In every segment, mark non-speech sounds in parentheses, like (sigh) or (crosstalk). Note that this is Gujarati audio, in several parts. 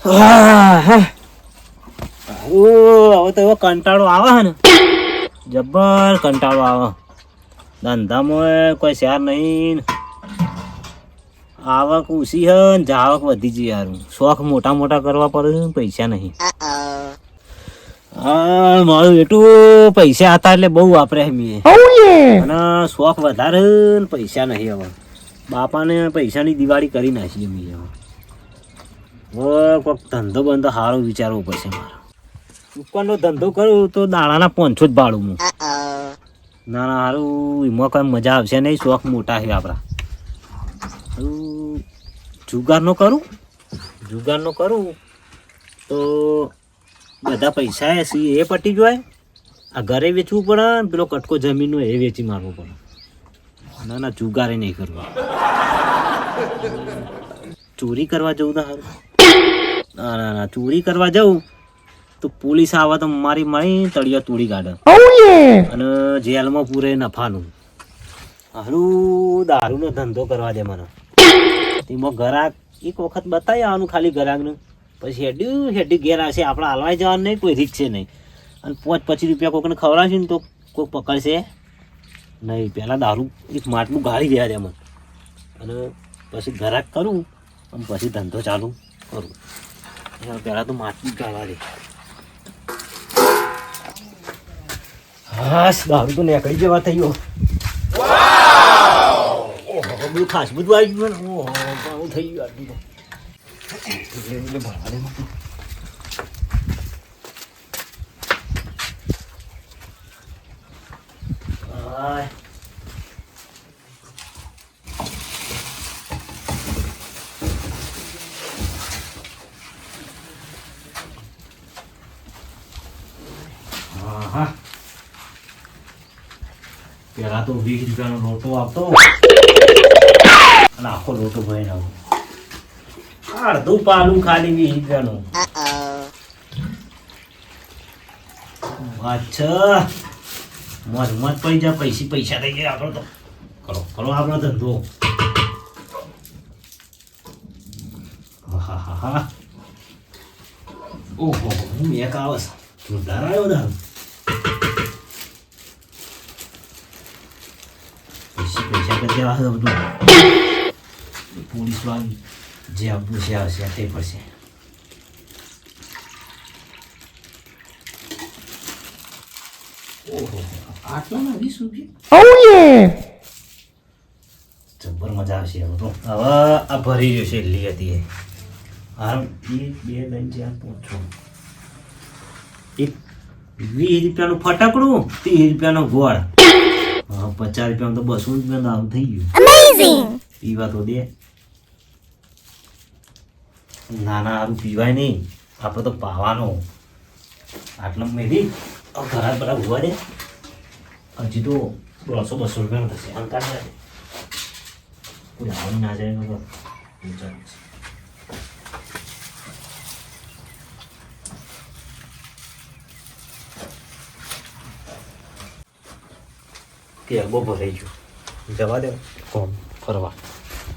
હવે તો એવો કંટાળો આવે છે ને. જબ્બર કંટાળો આવે. ધંધામાં કોઈ શેર નહીં આવક ઓછી છે ને જાવક વધી જઈ યાર. શોખ મોટા મોટા કરવા પડે છે પૈસા નહીં. હા મારું એટલું પૈસા હતા એટલે બહુ વાપરે મેં. અને શોખ વધારે પૈસા નહીં હવે. બાપાને પૈસાની દિવાળી કરી નાખી મેં હવે. કોઈક ધંધો બંધો સારો વિચારવો પડશે મારે. દુકાનનો ધંધો કરું તો દાણાના પાંચસો જ ભાડું હું. ના ના સારું એમાં કઈ મજા આવશે નહીં, શોખ મોટા છે આપણા. જુગારનો કરું? જુગારનો કરું તો બધા પૈસા એ પટી જાય. આ ઘરે વેચવું પડે, પેલો કટકો જમીનનો એ વેચી મારવો પડે. ના ના, જુગારે નહીં કરવા. ચોરી કરવા જવું તો સારું. ના ના ના ચોરી કરવા જવું તો પોલીસ આવે તો મારી મારી તળિયા તોડી કાઢે. અને જેલમાં પૂરે નફાનું. હારું દારૂનો ધંધો કરવા દે મને. તેમાં ગરાક એક વખત બતાવી આવવાનું ખાલી ગરાકનું. પછી હેડ્યું હેડી ઘેર આવશે આપણે હાલવાઈ જવાનું નહીં કોઈ રીત છે નહીં. અને પાંચ પચીસ રૂપિયા કોકને ખવડાવશે ને તો કોઈક પકડશે. નહીં પહેલાં દારૂ એક માટલું ગાળી દે મને. અને પછી ગરાક કરું અને પછી ધંધો ચાલુ કરું. પહેલાં તો માટલું જ ગાળવા દે. હાસ દારૂ તો નીકળી જવા ઓહો, બધું ખાસ બધું આવી ગયું ઓહો થઈ ગયું આટલું તો. ભરવા દે મને. આય. આહા. પેલા તો વીસ રૂપિયાનો લોટો આપતો. અને આખો લોટો ભરીને આવું. અડધું પાલું ખાલી વીસ રૂપિયાનું. અચ્છા મત મત પડી જાય, પૈસી પૈસા થઈ ગયા આપણો તો. કરો કરો આપણો ધંધો. આહાહાહા. ઓહો, હું એક આવસ જોરદાર આવ્યો દારૂ પૈસા પૈસા કરી બધું પોલીસ જે આપવું છે આવશે તે પડશે ઓહો આટલાના વીસ રૂપિયા? જબ્બર મજા આવશે હવે તો. હવે આ ભરી જશે એટલી હતી એ. હા એક બે ત્રણ ચાર પાંચ છ. એક વીસ રૂપિયાનું ફટાકડું ત્રીસ રૂપિયાનો ગોળ. પચાસ રૂપિયામાં તો બસો રૂપિયા દામ થઈ ગયું. પીવા તો દે. ના ના સારું પીવાય નહીં. આપણે તો પાવાનો. આટલો મેલી ઘરા બધા હોવા દે. હજી તો બસો બસો રૂપિયાનું થશે. અંકાર ના જાય કે બહુ ભરાઈ ગયો. જવા દે. કોમ ફરવા.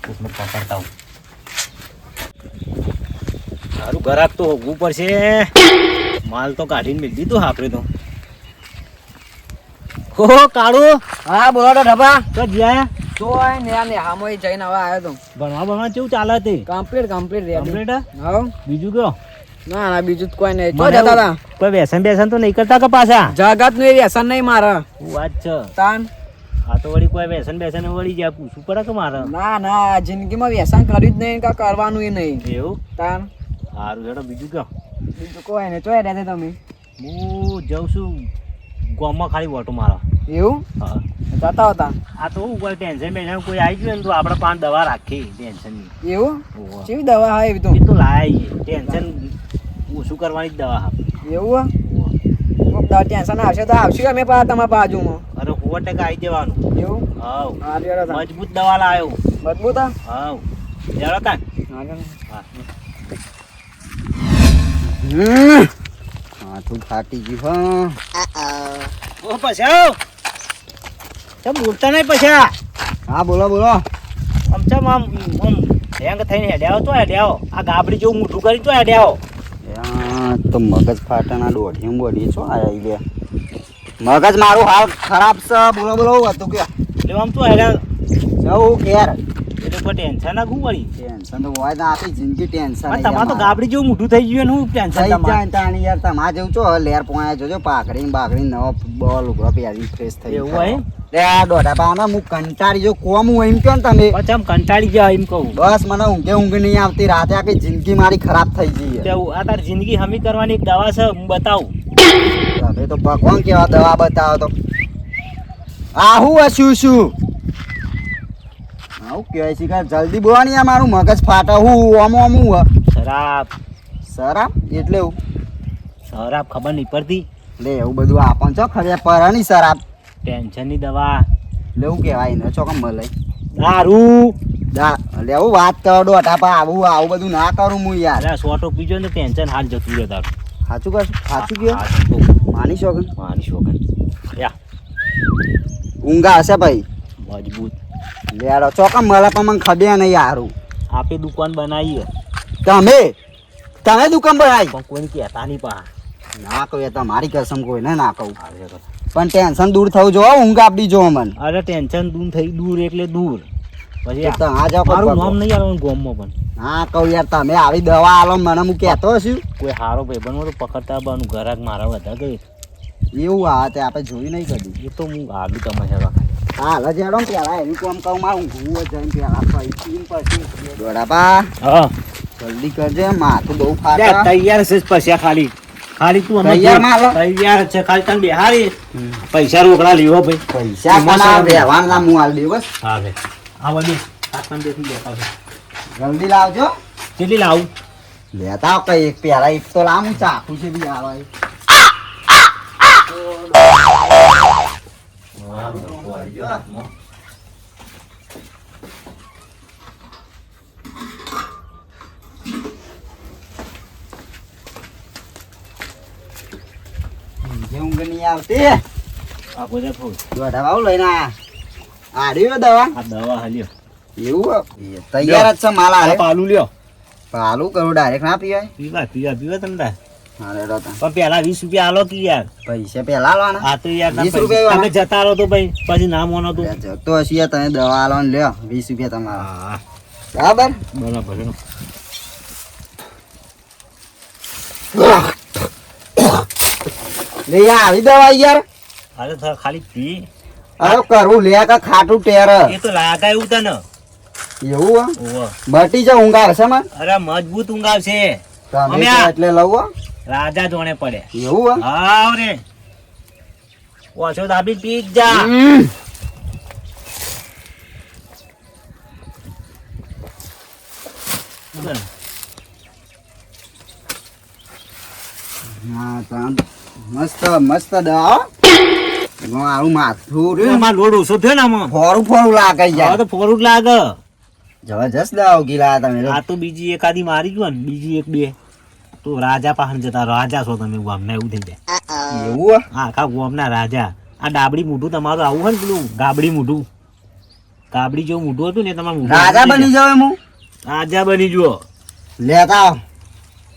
કોકને પકડતા હું સારું ઘરાક તો હોવું પડશે. માલ તો કાઢીને મેળ દીધું આપણે તો. હો કાળુ. હા બોલો તો ઢબા. તો જ્યાં તો ને આ ને હામોય જઈને હવે આવ્યો તો. ભણવા ભણવા કેવું ચાલે તે? કમ્પ્લીટ કમ્પ્લીટ રે કમ્પ્લીટ હા? બીજું કયો? ના ના બીજું તો કોઈ નહીં. તો જતા હતા? કોઈ વ્યસન બેસન તો નહીં કરતા કે પાછા? જગતનું એ વ્યસન નહીં મારા. વાત છે? તાન. આ તો વળી કોઈ વ્યસન બેસન વળી જાય પૂછવું પડે કે મારે? ના ના જિંદગીમાં વ્યસન કર્યું જ નહીં કા કરવાનું એ નહીં. એવું? તાન? સારું હેડો બીજું કહો. બીજું કોઈ નહીં ચોય રહેતે તમે. હું જાઉં છું ગામમાં ખાલી વોટો મારા એવું? હા. જતા હતા? આ તો કોઈ ટેન્શન બેન્શન કોઈ આવી ગયું ને તો આપણે પાંચ દવા રાખી ટેન્શનની. એવું. કેવી દવા હા એવી તો? એ તો લાયા ટેન્શન ઓછું કરવાની જ દવા. હા એવું ટેન્શન આવશે તો આવશે અમે પાછા તમારા બાજુમાં. સો ટકા આવી જવાનું. એવું? હા મજબૂત દવા લાવ્યો મજબૂત હા? હાવ. તા. હા લ્યો. ફાટી ગયું હા. ઓ પછાવ ચમ બોલતા નહીં પછા? હા બોલો બોલો. આમ ચમ આમ આમ હેંગ થઈને હેડ્યાવો તો હેડ્યાવો આ ગાબડી જેવું મોઢું કરી તો હેડ્યાવો યા, તો મગજ ફાટાના દોઢી બોડી છો આ આવી બે? મગજ મારું હાલ ખરાબ છે. બોલો બોલો એવું હતું કે એટલે આમ તો હેડ્યા જવું કેર એટલે પર ટેન્શન ના ગુવાળી. વળી ટેન્શન તો હોય તો આપી જિંદગી ટેન્શન પણ તમારે તો ગાબડી જેવું મોઢું થઈ ગયું એનું હું ટેન્શન તમાર. તાણી યાર તમાર જેવું છો લેર પોયા જોજો પાકડી બાકડી નવો બોલ ઉભરો પહેરી ફ્રેશ થઈ એવું હોય? લે આ દોઢા પાવના હું કંટાળી જો કોમ હું એમ કહો ને તમે. પછી આમ કંટાળી ગયા એમ કહું. બસ મને ઊંઘે ઊંઘ નહીં આવતી રાતે આખી જિંદગી મારી ખરાબ થઈ ગઈ તેવું આ તાર જિંદગી હમી કરવાની એક દવા છે હું બતાવું. તમે તો ભગવાન કેવા દવા બતાવો તો. આ હું આ શું શું આવું કહેવાય છે કે જલ્દી બોલવાની આ મારું મગજ ફાટા. હું આમ આમ હું શરાબ. શરાબ? એટલે એવું શરાબ ખબર નહીં પડતી. લે એવું બધું આપણ છો? ખરે પરણી શરાબ. ટેન્શનની દવા. લેવું કહેવાય ને ચોકમ મળે દારૂ. દા લેવું વાત કરો ડોટા પા આવું આવું બધું ના કરું હું યાર. સોટો પીજો ને ટેન્શન હાલ જતું રહે તારું. સાચું કરશું સાચું કયો. માની શકો મારી શોખન ઊંઘા હશે ભાઈ. મજબૂત. લેડો ચોકમ મળે પણ મને ખબર નહીં હારું આપે દુકાન બનાવી તમે? તમે દુકાન બનાવી? પણ કોઈને કહેતા નહીં પા ના કહું એ મારી કસમ કોઈને ના કહું. પણ ટેન્શન દૂર થવું જો ઊંઘ આપડી જો મને. અરે ટેન્શન દૂર થઈ દૂર એટલે દૂર. પછી તો આ જાઓ મારું નામ નહીં આવવાનું ગોમમાં પણ. હા કહું યાર તમે આવી દવા આલો મને હું કહેતો છું. કોઈ હારો ભાઈબંધ તો પકડતા બનું ઘરાક મારા બધા ગઈ એવું આ તે આપણે જોયું નહીં કદી. એ તો હું આડું તમારે હેવા હા હવે જેડો ને પેલા એનું કામ કહું માં ઊંઘવું જઈને પેલા પછી પછી દોડાપા હા. જલ્દી કરજે માથું બહુ લે, તૈયાર છે પૈસા ખાલી. ખાલી તું તૈયાર તૈયાર છે ખાલી તને બેહારી પૈસા રોકડા લેવો ભાઈ. પૈસા હું હાલ હા ભાઈ આ બધી સાતમાં બેસી બેઠા છે જલ્દી લાવજો કેટલી લાવું લેતા આવો કઈ એક પેલા એક તો લાવ હું ચાકુ છે બી આવે ઊંઘે ઊંઘ નહીં આવતી આ બધા થોડું દોઢા ભાવ લઈને આયા આડ્યો દવા? આ દવા હાલ્યો એવું તૈયાર જ છે માલ આરે પાલું લ્યો. પાલું કરું ડાયરેક્ટ ના પીવાય? પીવા પીવા પીવા તમે તાર. પણ પેલા વીસ રૂપિયા આલો કે યાર. પૈસા પેલા લાવવાના હા તો યાર વીસ રૂપિયા તમે જતા આલો તો ભાઈ પછી ના મોનો તો. જતો હશે તમે દવા આલો ને લ્યો વીસ રૂપિયા તમારા. બરાબર? બરાબર લે આવી દવા યાર. અરે ખાલી પી. અરે કરવું લે કે ખાટું ટેર. એ તો લાગાય એવું તને. એવું હે? મટી જા ઊંઘ આવશે મને? અરે મજબૂત ઊંઘ આવશે. તમે એટલે લઉં રાજા જોણે પડે. એવું હા? રે ઓછો દાબી પી જા. હા મસ્ત મસ્ત હો. મારું માથું ને, એમાં લોડ ઓછો થયો ને આમાં. ફોરું ફોરું લાગે યાર તો ફોરું જ લાગે. જબરજસ્ત દવા ઉગી તમે આ તો બીજી એકાદી મારી ગયો ને બીજી એક બે. તો રાજા પાસે જતા રાજા છો તમે ગામના એવું થઈ જાય એવું હે? આખા ગામના રાજા. આ ડાબડી મોઢું તમારું આવું હોય ને પેલું ગાબડી મોઢું. ગાબડી જેવું મોઢું હતું ને તમારું રાજા બની જાવ હું. રાજા બની જુઓ. લેતા આવો.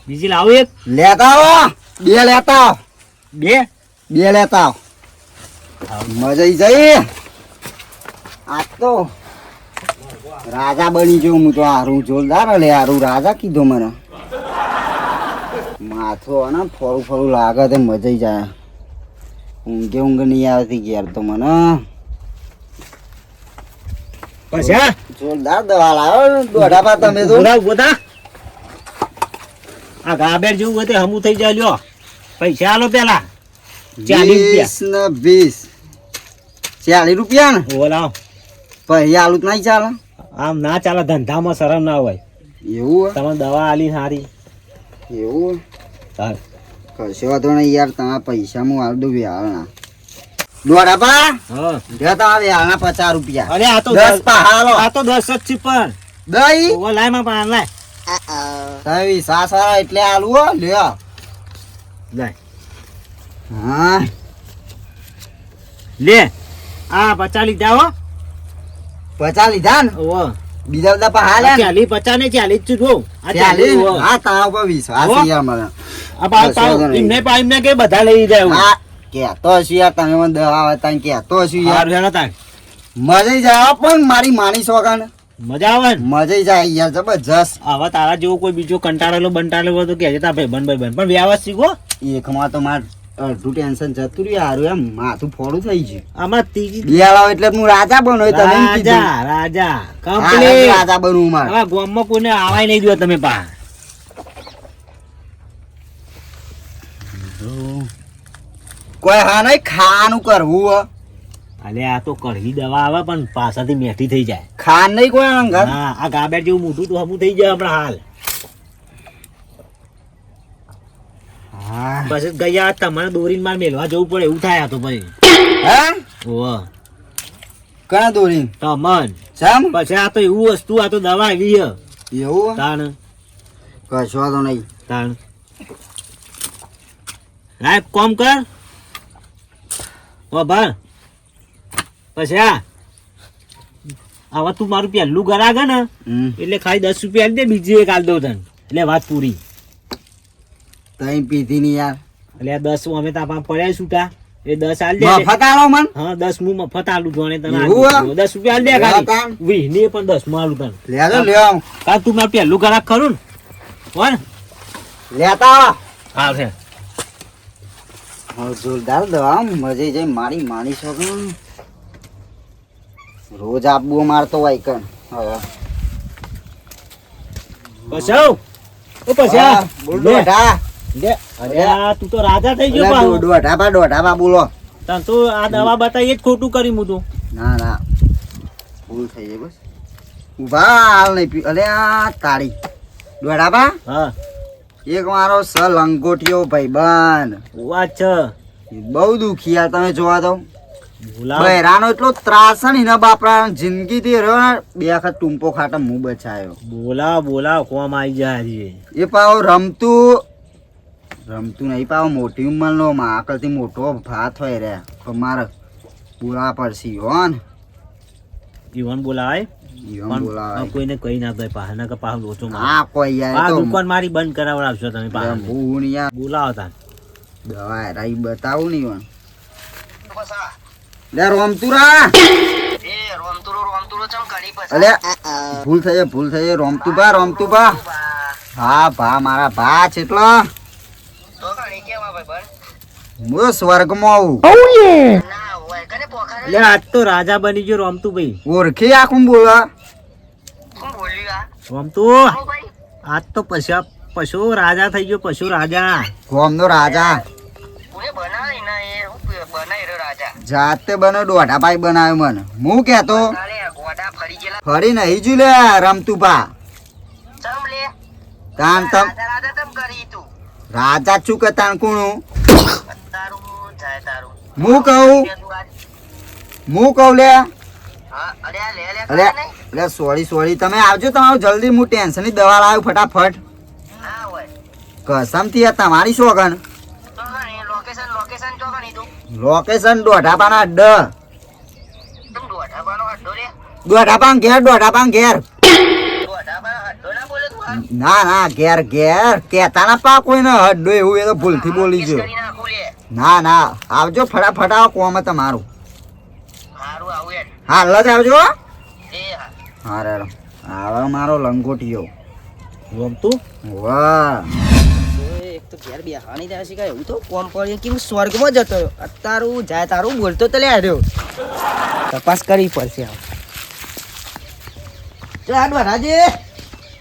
બીજી લાવો એક. લેતા આવો. બે લેતા આવો. બે? બે લેતા આવો. મજા જઈ આ તો રાજા બની જો હું તો. હારું જોરદાર અલે હારું રાજા કીધો મને. માથું ને ફરું ફરું લાગે તે મજા જાય. ઊંઘે ઊંઘ નહીં આવતી ઘેર તો મને. જોરદાર દવા લાવો દોઢા પા તમે તો. આ ગાબેર જેવું હોય તે હમું થઈ જાય લ્યો. પૈસા આલો પેલા. ચાલીસ ને વીસ. ચાલીસ રૂપિયા ને? ઓલા પછી આલું નહીં ચાલે. આમ ના ચાલે ધંધામાં શરમ ના હોય. એવું તમે દવા આલી સારી એવું સર કશો વાંધો નહીં યાર તમારા પૈસા હું આલ દઉં વ્યાળના દોડાપા જો તમારા વ્યાળના પચાસ રૂપિયા. અરે આ તો દસ હાલો. આ તો દસ જ છે પણ. દઈ ઓવો લાયમાં પણ લાય. તમે સાસા એટલે આલુ હો લ્યો. લાય. હા. લે. આ પચા લીધા હો. પચાસ લીધા ને? ઓ બીજા બધા પા હાલે ને? ચાલીસ ને ચાલી જ જો. આ ચાલે? હો. હા વિશ્વાસ હો? છે યાર મને. આ પા- બસ ઇમને પા- એમને કે બધા લઈ જાય. હા કે તો યાર તમે મને દવા આવતા કહેતો તો યાર સારું જણા તા મજા જાય પણ મારી માની શોખન મજા આવે ને? મજા જાય યાર જબરજસ્ત. આવા તારા જેવો કોઈ બીજો કંટાળેલો બંટાળેલો હોય તો કહેજે બન ભાઈ બન પણ વ્યવસ્થિત હો. એકમાં તો માર અડધું ટેન્શન જતું રહ્યું હારું એમ માથું ફોડું થઈ ગયું. આમાં ત્રીજી બિયાળા એટલે હું રાજા બનો તમે રાજા રાજા કમ્પ્લીટ રાજા બનવું મારે. હવે ગામમાં કોઈને આવાય નહીં દો તમે પા કોઈ હા નહીં ખાવાનું કરવું. અલે આ તો કઢી દવા આવે પણ પાછાથી મેઠી થઈ જાય. ખાન નહીં કોઈ અંગત હા આ ગાબેટ જેવું મોટું તો હમું થઈ જાય આપણા હાલ હા પછી ગયા તમારે દોરીને માર મેલવા જવું પડે એવું થાય તો ભાઈ. હે? કણા દોરી તમન સામ પછી આ તો એવું વસ્તુ આ તો દવા આવી એવું? તાણ. કશો તો નહીં. તાણ. રાય કોમ કર. ઓ ભર પછી આ. હવે તું મારું પહેલું ગરાગ ને એટલે ખાલી દસ રૂપિયા દે બીજી એક આલ દઉં તને. એટલે વાત પૂરી. તઈ પીધી ની યાર. એટલે દસ અમે તાપા પડ્યા છૂટા એ દસ આલ દે મફત આલો મન. હા દસ મુ મફત આલું જોણે તને. દસ રૂપિયા આલ દે ખાલી. વી ની પણ દસ મારું તને. લે તને લે લ્યો કાલ તું મારું પેલું ગરાક કરું ને. કોણ લેતા હા છે. જોરદાર દવા મજે જાય મારી માની શકો રોજ આપવું મારતો હોય કણ. હવે. પછાવ ઓ પછા બોલ દોઢા. તું તો રાજા થઈ ગયો અલા, પાછો. દો- દોઢા બા દોઢા બા બોલો. તને તો આ દવા બતાવી જ ખોટું કરી હું તો ના ના. ભૂલ થઈ ગઈ બસ. ઊભા હાલ નહીં પી અલે આ તાળી દોઢા બા. હા. એક મારો સ લંગોટિયો ભાઈબંધ. છે. બહુ દુખી યાર તમે જોવા દો બહેરાનો એટલો ત્રાસ ને એના બાપરા જિંદગી થી રહ્યો ને બે વખત ટૂંપો ખાટા મું બચાયો. બોલા બોલા કોમ આવી જાય એ પાવ રમતું રમતું નહીં પાવ મોટી ઉંમરનો માકલથી મોટો ભાત હોય રે. તો મારે બોલાવા પડશે હોન ઈવન બોલાય ઈવન બોલાવાય. કોઈને કહી ના દે પાહે ના કે પાહ લોચો માર. હા કોઈ યાર આ દુકાન મારી બંધ કરાવડાવશો તમે પાહે. હું ને યાર. બોલાવો તાન. દવા રાઈ બતાવું નહીં વન લે રોમતુરા ભૂલ થઈ ભૂલ થઈ જાય. રોમતું ભા રોમતું ભા. હા ભા મારા ભા છે એટલો. હું સ્વર્ગમાં આવું. એટલે આજ તો રાજા બની ગયો રોમતું ભાઈ. ઓળખી આખું બોલો રોમતું? આજ તો પશુ પશુ રાજા થઈ ગયો પશુ રાજા. ગોમનો રાજા. જાતે બનો દોઢા ભાઈ બનાવ્યો મને. હું કેતો ફરી નહીં જુ લે રમતું પા તાન તમ રાજા છું કે તાન કુણું? હું કહું? હું કહું લે? અરે અરે સોરી સોરી. તમે આવજો તમારું જલ્દી હું ટેન્શનની દવા લાવ્યું ફટાફટ. કસમથી થી તમારી શોગન લોકેશન દોઢાપાના ડ દોઢાપાન ઘેર દોઢાપાન ઘેર. ના ના ઘેર ઘેર. કેતા ના પા કોઈને હડ્ડો એવું એ તો ભૂલથી બોલી ગયો. ના ના આવજો ફટાફટ આવો કોમ તમારું. હા જ આવજો હો. હા રે રો. આવે મારો લંગોટિયો. ગમતું વાહ. એક તો ઘેર બેહવાની થાય છે એવું તો કોમ પડ્યું કે હું સ્વર્ગમાં જતો અત્યારું જાય તારું બોલતો તો લે રહ્યો. તપાસ કરવી પડશે હવે. ચાલ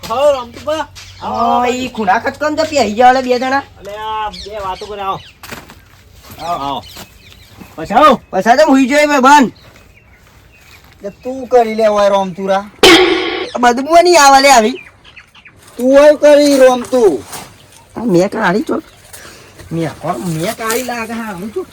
હા રોમતું બા હા ઈ ખૂણા ખટકમ તો પહેરી ગયા બે જણા. અલે બે વાતો કરે આવો. આવો. આવો પછી પછા તો હુઈ બંધ. એટલે તું કરી લે હોય રોમતુરા બધું નહીં આવે લે આવી. તું હોય કરી રોમતું તું. મેં કાઢી ચોક. મેં મેં કાઢી લાગે હા હું ચોક.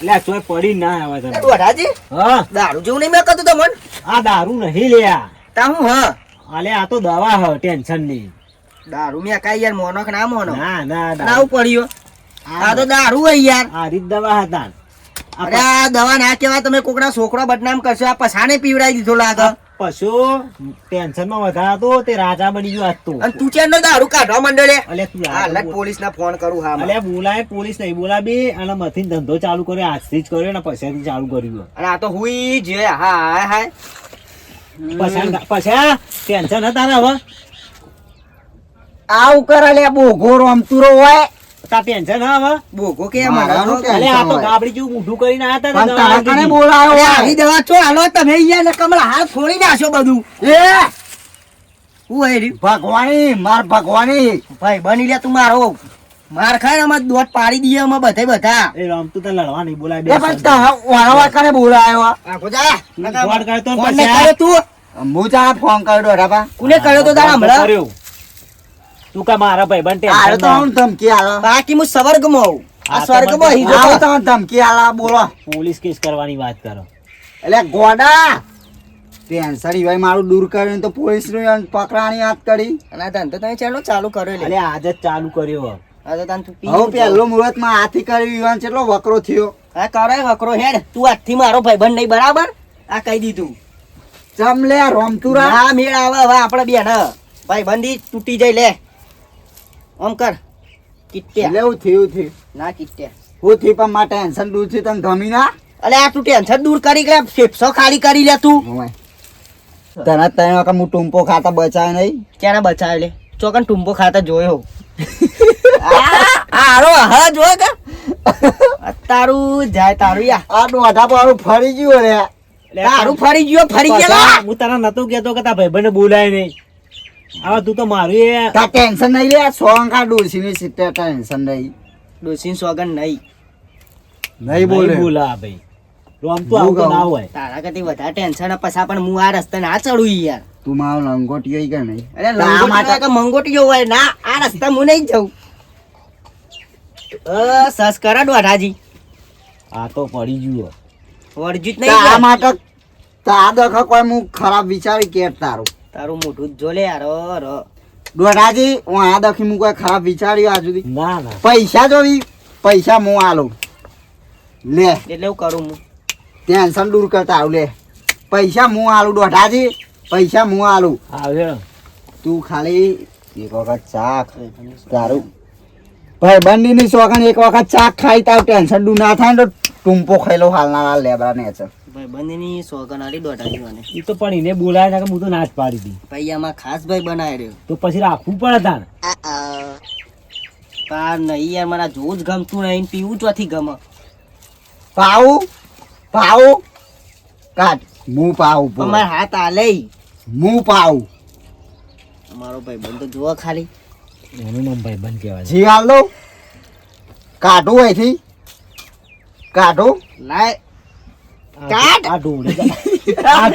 એટલે ચોય પડી ના આવે વરાજે હા. દારૂ જેવું નહીં મેં કતું તમને. આ દારૂ નહીં લ્યા તા હું હા. અલે આ તો દવા હ ટેન્શનની દારૂ મેં કાઈ યાર મોનો કે ના મોનો ના ના ના દારૂ. પડ્યો આ તો દારૂ હોય યાર. આ રીત દવા હતા. અરે આ દવા ના કહેવાય તમે કોકડા છોકરો બદનામ કરશો આ પસાને પીવડાવી દીધો લાગે. પશુ ટેન્શનમાં વધારા તો તે રાજા બની ગયો હતો અને તું ચારનો દારૂ કાઢવા મંડળે અલે તું હા પોલીસ ના ફોન કરું હા અલે બોલાય પોલીસ નહીં બોલાવી અને મથી ધંધો ચાલુ કર્યો આજથી જ કર્યો ને પૈસાથી ચાલુ કર્યું અને આ તો હુઈ જે હા હા હા પૈસા પૈસા ટેન્શન હતા ને હવે? આવું કરે લે બોઘો રમતુરો હોય. તા ટેન્શન હવે બોગો કે મારાનું મને આ તો ગાબડી જેવું ઊંધું કરીને આયા હતા પણ ને કને બોલાયો આવી દવા છો હાલો તમે અહીંયા ને કમળ હાલ ફોડી નાખશો બધું. એ! હું હે ભગવાની માર ભગવાની. ભાઈ બની લે તું મારો. માર ખાય ને અમારે દોટ પાડી દઈએ અમે બધે બધા. એ રમતું તને લડવા નહીં બોલાય બે પણ વાળા કને બોલાયો આખો જા. તું ફોન ફોન કર્યો તું. હું ફોન કર્યો રાબા કોને કર્યો તો તારા હમણાં? કર્યો. તું કે મારા ભાઈબંધ આરે તો ટેન્શનમાં. હું ધમકી આલા. બાકી હું સ્વર્ગમાં આવું આ તો સ્વર્ગમાં હીરો આવો તો ધમકી આલા બોલો. પોલીસ કેસ કરવાની વાત કરો. એટલે ગોડા! ટેન્શન ભાઈ મારું દૂર કર્યું તો પોલીસનું પકડાની વાત કરી. અને ધંધો તમે ચાલો ચાલુ કર્યો એટલે આજે જ ચાલુ કર્યો. તો તું હવે પહેલો મુહૂર્તમાં હાથી કર્યું યુવાન કેટલો વકરો થયો. હા કરે વકરો હેડ. તું આજથી મારો ભાઈબંધ નહીં બરાબર? આ કહી દીધું. ચમ લે રોમતુરા. હા મેળ આવે હવે આપણે બેન. ભાઈબંધી તૂટી જાય લે. ઓમ કર. કિટ્યા લેવું થયું થયું ના કિટ્યા હું થી પણ મારે ટેન્શન દૂર થયું તને ગમી ના? અલે આ તું ટેન્શન દૂર કરી લે ફેફસો ખાલી કરી લે તું? તને તને વખત હું ટૂંપો ખાતા બચાય નહીં? ક્યારે બચાવ્યો લે? ચોકન ટુંપો ખાતા જોયો આરો હા જો કે? તારું જાય તારું યા આ દોઢા પારું ફરી ગયું રે તારું ફરી ગયો ફરી ગયો હું તને નતો કેતો કે તારા ભાઈબંધને બોલાય નહીં. હવે તું તો મારું તા ટેન્શન નહીં લે સો અંકા ડોસી ની સીટે ટેન્શન નહીં. ડોસીન સોગન નહીં. નહીં બોલે. બોલા ભાઈ. રોમ તો આવું ના હોય. તારા કરતી વધારે ટેન્શન પછા પણ હું આ રસ્તે ના ચડું યાર. તું મારો લંગોટી હોય કે નહીં? અરે તા આ લંગોટી માટે હોય કે મંગોટીઓ હોય? ના આ રસ્તા હું નહીં જઉં. અ સસ કરા ડોઢાજી આ તો પડી ગયો વરજિત નહીં. આ માટે તા આ દખા કોઈ હું ખરાબ વિચારી કે તારું. તારું મોઢું જ જો લે યાર ર. દોઢાજી હું આ દખી હું કોઈ ખરાબ વિચાર્યું આ સુધી. ના ના. પૈસા જોવી પૈસા હું આલું. લે. એટલે હું કરું હું. ટેન્શન દૂર કરતા આવું લે. પૈસા હું આલું દોઢાજી પૈસા હું આલું. આવે તું ખાલી એક વખત ચાક તારું ભાઈ બંડીની શોખન એક વખત ચા ખાઈ તાવ ટેન્શન દૂર ના થાય તો ટૂંપો ખાઈ લો હાલના હાલ લેબરા ને છે ભાઈ બંધની સોગન આલી દોઢાજી મને. એ તો પણ એને બોલાય ના કે હું તો ના પાડી દી. ભાઈ આમાં ખાસ ભાઈ બનાવી રહ્યો. તો પછી રાખવું પડે તાર. તાર નહીં યાર મારા જોવું જ ગમતું નહીં પીવું ચોથી ગમે. પાવું પાવું કાટ હું પાવું પણ હાથ આ લઈ હું પાવું મારો ભાઈ બંધ તો જોવો ખાલી. એનું નામ ભાઈબંધ કહેવાય. જી હાલ દો કાઢું અહીંથી. કાઢું. લાય. કાઢ. આ ઢોળી (laughs) આ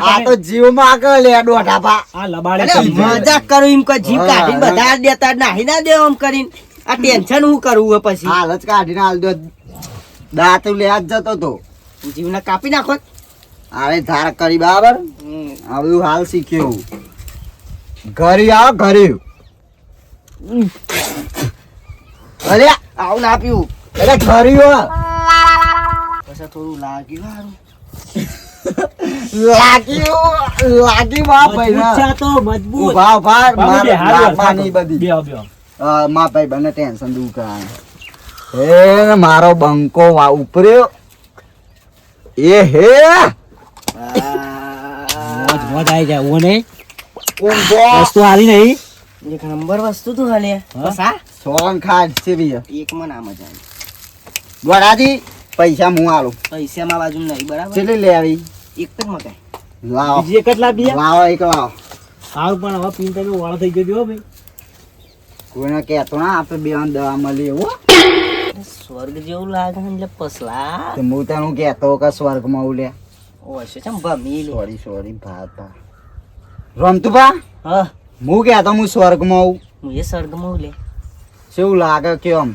આ. તો જીવમાં આગળ લે દોઢા પા. આ લબાડે અરે કરી જાય. મજાક કરું એમ કોઈ જીભ કાઢીને બધા દેતા નાહી ના દેવા એમ કરીને. આ ટેન્શન હું કરવું પછી? હાલ જ કાઢીને હાલ દો. દાંત લે જ જતો તો. જીવને કાપી નાખો અરે ધાર કરી બરાબર? હવે આ બધું હાલ શીખ્યો ઘરે આવ ઘરે. અરે આવું ના પીવું અરે ઘરે આવો. પછી થોડું લાગ્યું હારું. (laughs) લાગ્યું લાગી બા ભાઈ તો મજબૂત. બધી. બેહો, બેહો. મા ભાઈ બને ટેન્શન દૂર એ મારો બંકો વા ઉપર્યો. એ હે. મોજ મોજ આઈ જાય ઓ નહીં ઊંઘો વસ્તુ આવી નહીં. એક નંબર વસ્તુ તું હાલે? બસ આ સોન ખાડ છે બી એક માં નામ મજા આવી ગોડાજી પૈસા હું આલું. પૈસા માં બાજુ નહીં બરાબર? કેટલી લેવી એક જ મકાઈ. લાવો. બીજી એક જ લાવી એક લાવો. સારું પણ હવે પીને તમે વાળો થઈ ગયો ભાઈ. કોઈને કહેતો ના આપણે બે દવા મળી એવું સ્વર્ગ જેવું લાગે એટલે પસલા. તો હું તને કહેતો કે સ્વર્ગમાં આવું લે. ઓ છે ચમ ભમી લે. સોરી સોરી ભાત ભા રમતું ભા હા. હું કહેતો હું સ્વર્ગમાં આવું. હું એ સ્વર્ગમાં લે. કેવું લાગે કેમ?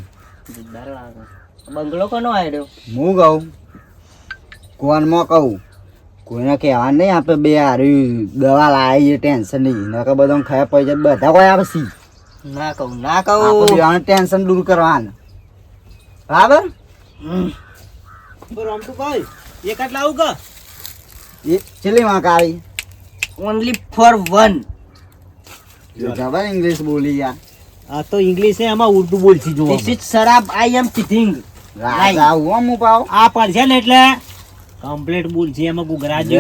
જોરદાર લાગે. બંગલો કોનો આવ્યો હું કહું કોનમાં કહું? કોઈને કહેવાનું નહીં આપણે બે હારી દવા લાવી ટેન્શન નહીં. નકર બધા ખાયા પૈસા બધા કોઈ આવશે ના કહું ના કહું. ટેન્શન દૂર કરવાનું. બરાબર? હમ. રમતું ભાઈ એક લાવું કે? એ ચેલી વાંક આવી? ઓનલી ફોર વન જબર ઇંગ્લિશ બોલી યાર આ તો ઇંગ્લિશ છે એમાં ઉર્દુ ધીસ ઇઝ શરાબ આઈ એમ ટીથિંગ આ પડશે ને એટલે? કમ્પ્લીટ એમાં ગુજરાતી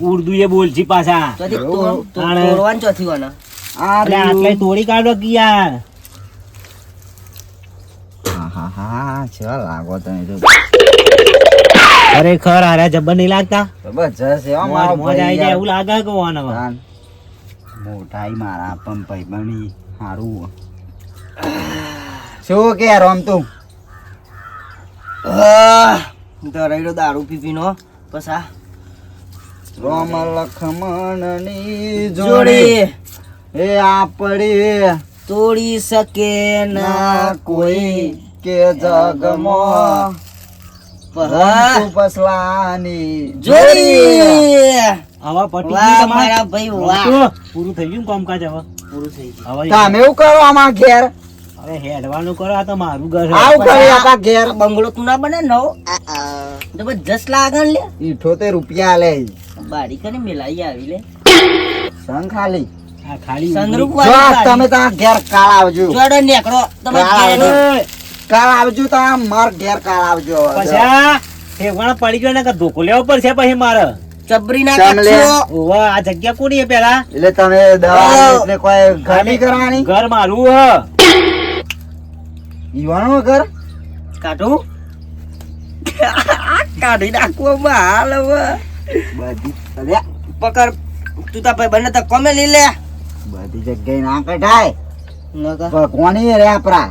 ઉર્દુ એ પાછા. આટલે તોડી કાઢો કે યાર લાગો તો. ખરેખર જબર નહીં લાગતા? જબરજસ્ત મોજ આવી જાય એવું લાગે કે વાના. મોટાઈ મારા પણ ભાઈ બની સારું શું કે રોમ તું? ધરાઈડો દારૂ પી પીનો બસ રોમ લખમણની જોડી. એ આપડી તોડી શકે ના કોઈ કે જગમાં. પસલાની જોડી. આવા પટી? મારા ભાઈ વાહ. પૂરું થઈ ગયું કામકાજ હવે? પૂરું થઈ ગયું. હવે તમે એવું કરો આમાં ઘેર. હવે હેડવાનું કરો આ તો મારું ઘર છે. આવું કરી આપા ઘેર બંગલો તું ના બને નવો? જબરજસ્ત લાગે ને લે. ઇઠોતેર રૂપિયા લે. બારી કને મેલાઈ આવી લે. સંગ ખાલી. આ ખાલી સંદરૂપ જો વાળી તમે ત્યાં ઘેર કાળ આવજો. જોડે નેકરો તમે ઘેર આવજો. તમે માર ઘેર કાળ આવજો. પછી ઠેકાણા પડી ગયો ને કે ધોકો લેવો પડશે પછી મારે. ચબરી ના. કાચો આ જગ્યા કોની પેલા? એટલે તમે દવા એટલે કોઈ ઘર કરવાની? ઘર મારું હ ઈવાનું ઘર કાઢું? કાઢી નાખવો હાલ બધી અલ્યા, પકડ. તું તા ભાઈ બને તો કોમે લઈ લે. બધી જગ્યાએ ના કઢાય. કોની રે આપરા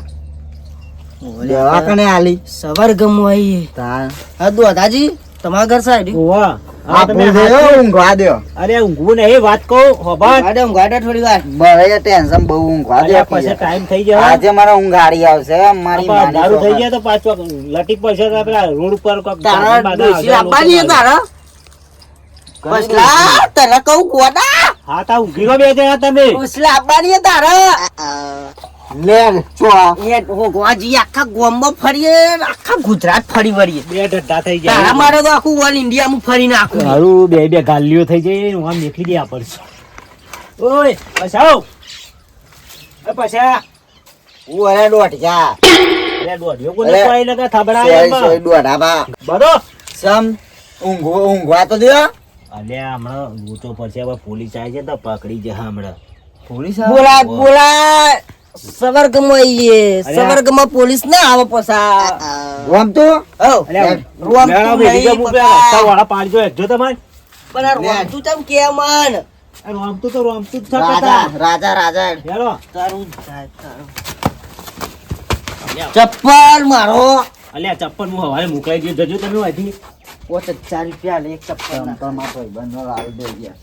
દેવા કને આલી. સવાર ગમો આવી તાર. હા દોધાજી તમારા ઘર સાઈડ? ઓવા આ તમે ઊંઘવા દ્યો. અરે ઊંઘવું નહીં વાત કહું અરે ઊંઘવા ગાડે થોડી વાર. બરે ટેન્શન બહુ ઊંઘવા દે પછી ટાઈમ થઈ ગયો આજે મારા ઊંઘ આડી આવશે મારી મારી દારૂ થઈ ગયા તો પાછો લટી પડશે તો પેલા રોડ ઉપર કોક તારા હે મારે. તારા? પછલા તને કહું કોડા હા તા ઊંઘી ગયો બે જણા તમે પછલા લાવવાની તારા? લે ચો. એ ભોગવાજી આખા ગોમ્બો ફરીએ આખા ગુજરાત ફરી વળીએ. બે ઢઢા થઈ તારા ગયા મારે તો આખું ઓલ ઇન્ડિયામાં ફરી નાખું. હારું બે બે ગાલીઓ થઈ જાય હું આમ દેખી દે પડશે. ઓય પછાઓ એ પછા. હું અરે દોઢિયા. અરે દોઢિયો કોને અરે, લગા થબડા સોય દોઢા બા. બધો સમ ઊંઘવો- ઊંઘવા તો દ્યો. અલ્યા હમણાં ગૂંચો પડશે હવે પોલીસ આવી છે તો પકડી જાય હમણાં. બોલા બોલા સવર્ગમાં આવીએ. સવર્ગમાં પોલીસ ના આવે પસા રોમ તો? રોમ નહીં ગયા રસ્તા વાળા પાડજો એકજો તમારે. પણ આ રોમ તું ચમ કે મન રોમ રોમતું તો રોમ તું રાજા રાજા રાજા. હેલો. તારું જાય ચપ્પલ મારો. અલ્યા ચપ્પલ હું હવારે મુકાઈ દઉં જજો તમે વાથી પોચ ચાર રૂપિયા લે એક ચપ્પલ ના. ભાઈ ભાઈબંધો આવી દે ગયા.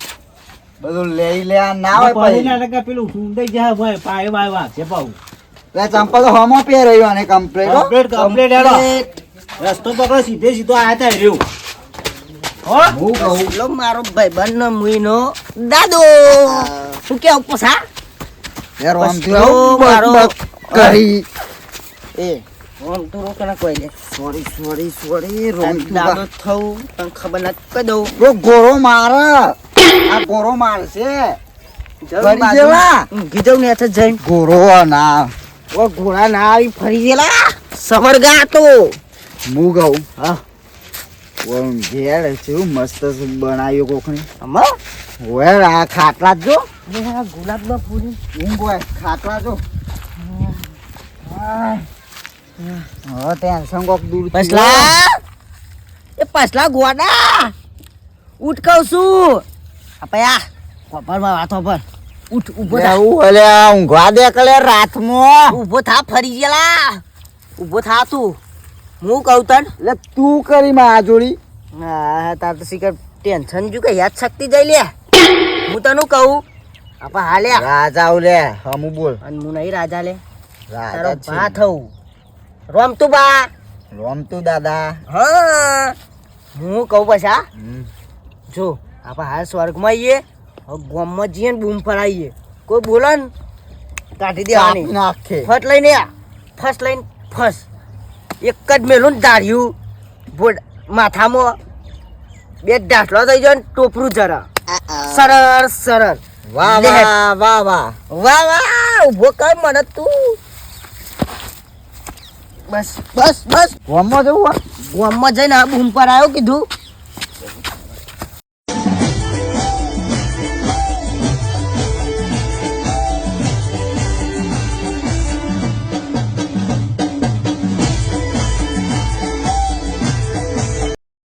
બધું લઈ લે ના હોય પછી. ના ટકા પેલું સુંદાઈ જાય ભાઈ પાય બાય છે પાઉ લે ચંપલ તો હમો રહ્યો અને કમ્પ્લીટ હો. કમ્પ્લીટ કમ્પ્લીટ હેડો. Complete. રસ્તો પકડો સીધે સીધો આયા તા રહ્યો. હો? હું કહું? મારો ભાઈબંધ નો મુઈનો દાદો. શું કેવું પસા યાર ઓમ આવું મારો. કરી. એ રોમ તો રોકે ના કોઈ લે સોરી સોરી સોરી રોમ દાદો થઉ તને ખબર નથી કહી દઉં. રો ગોરો માર. આ ગોરો મારશે ફરી જેલા ઊંઘી ને હાથે જઈ ગોરો ના ઓ ઘોડા ના આવી ફરી ગયેલા? સવરગા તો. હું કહું હા. ઓમ ઘેર કેવું મસ્ત બનાવ્યો કોકની. આમાં ઓય આ ખાટલા જો ગુલાબ ના ફૂલ. ઊંઘ હોય ખાટલા જો. હા. ટેન્શન કોક દૂર પછલા એ પછલા ગોડા છું. આપયા કોપરમાં વાતો પર. ઉઠ ઊભો થા. લેવું અલ્યા ઊંઘવા દે કલે રાતમાં. ઊભો થા ફરી ગયેલા. ઊભો થા તું. હું કહું તન? એટલે તું કરી માં આ જોડી. હા તાર તો શીખર ટેન્શન જો કે યાદ શક્તિ જઈ લે. હું તને કહું આપા હાલે રાજા લે હમુ બોલ. અને હું નહીં રાજા લે. તારો રાજા. બા થવું રોમ તું બા રમતું દાદા. હા. હું કહું પછા. જો આપણે હાલ સ્વર્ગમાં આવીએ ગામમાં જઈએ ને બૂમ પડાવીએ કોઈ બોલે ને કાઢી દેવાની. નાખે. ફટ લઈને આ ફસ લઈને ફર્સ્ટ એક જ મેલું ને દાઢ્યું. બોડ માથામાં બે ઢાસલો થઈ જાય ને ટોપરું જરા. સરળ સરળ. વાહ. વાહ વાહ વાહ. વાહ વાહ ઊભો કર મને તું. બસ બસ બસ. ગોમમાં જવું ગોમમાં જઈને આ બૂમ પર આવ્યો કીધું.